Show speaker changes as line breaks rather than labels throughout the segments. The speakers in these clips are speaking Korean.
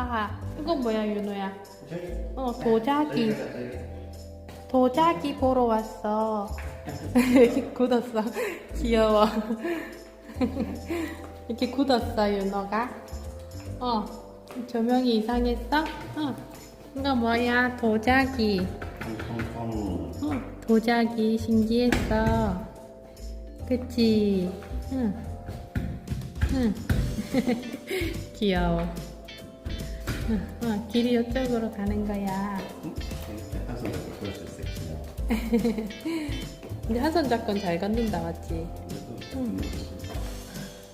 우와, 이건 뭐야, 윤호야? 어, 도자기. 도자기 보러 왔어. 굳었어. 귀여워. 이렇게 굳었어, 윤호가. 어, 조명이 이상했어? 어, 이거 뭐야, 도자기. 어, 도자기 신기했어. 그치? 응. 응. 귀여워. 응, 어, 길이 이쪽으로 가는 거야.
한손 잡고 그럴 수 있어요.
근데 한손 잡고 잘 걷는다, 맞지?
응.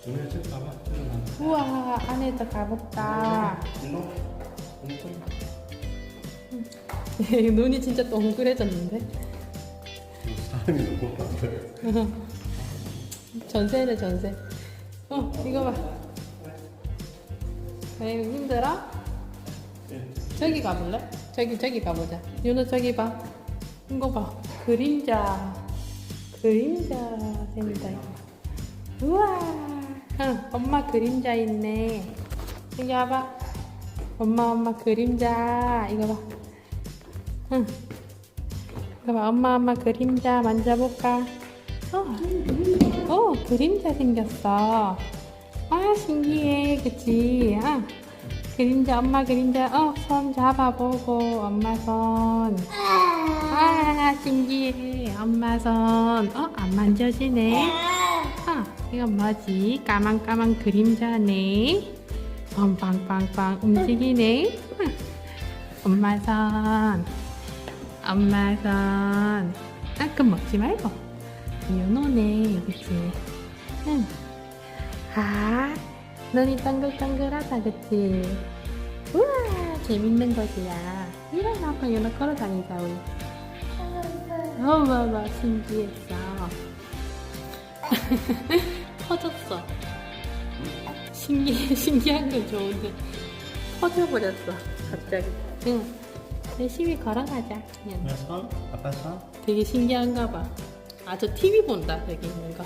오늘 책 봐봐. 응.
우와, 안에도 가볼까?
이거?
눈이 진짜 동그래졌는데?
사람이 너무 많아요.
전세네, 전세. 어, 이거 봐. 왜 힘들어? 저기 가볼래? 저기, 저기 가보자. 윤호 저기 봐. 이거 봐. 그림자. 그림자. 이거. 우와. 응, 엄마 그림자 있네. 여기 와봐. 엄마, 엄마 그림자. 이거 봐. 응. 이거 봐. 엄마, 엄마 그림자 만져볼까? 어. 어, 그림자 생겼어. 아, 신기해. 그치? 아, 그림자, 엄마 그림자. 어, 손 잡아보고, 엄마 손. 아, 신기해. 엄마 손. 어, 안 만져지네. 아, 이건 뭐지? 까만까만 그림자네. 빵빵빵빵 움직이네. 응. 엄마 손. 엄마 손. 아, 그럼 먹지 말고. 연어네, 그치? 응. 아, 눈이 동글동글하다, 그치? 우와, 재밌는 거지야. 이런 아빠 연어 걸어 다니자, 우리. 어, 봐봐, 신기했어. 터졌어. 신기, 신기한 건 좋은데, 터져버렸어, 갑자기. 응. 열심히 걸어가자, 연어.
엄마 손? 아빠 손?
되게 신기한가 봐. 아, 저 TV 본다, 여기 있는 거.